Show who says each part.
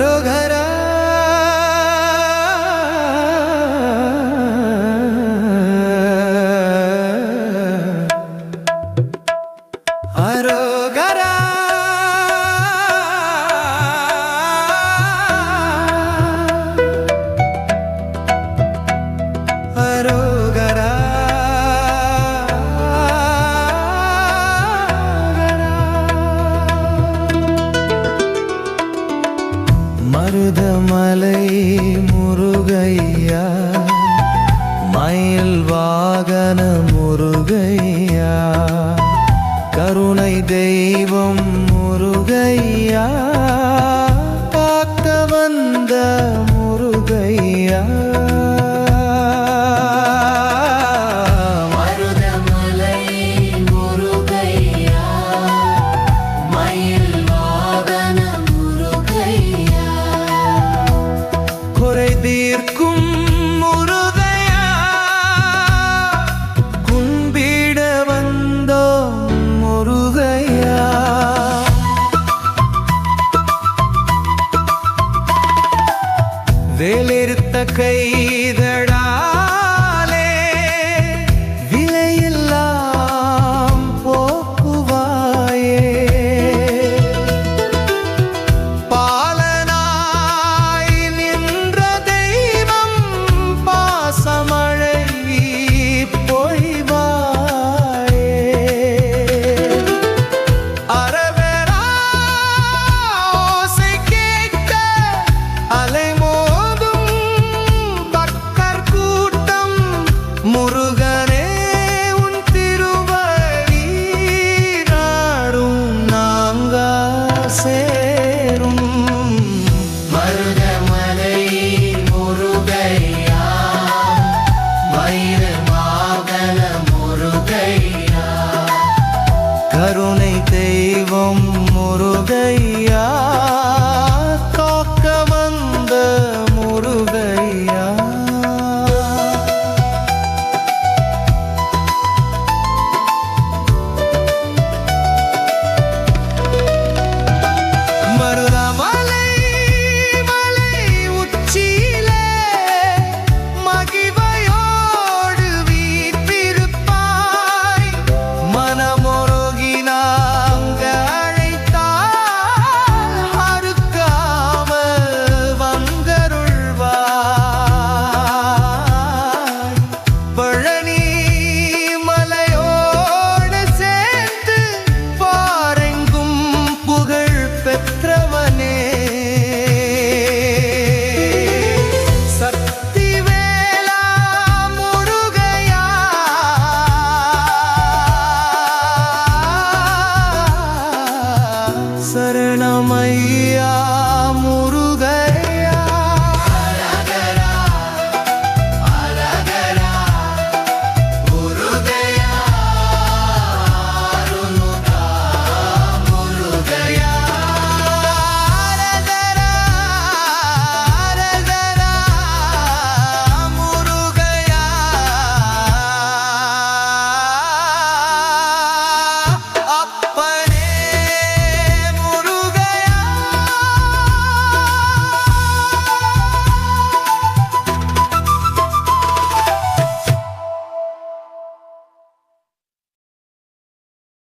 Speaker 1: কারও ঘর மருதமலை முருகையா மயில் வாகன முருகையா கருணை தெய்வம் வேலெருத்த கைத உதயா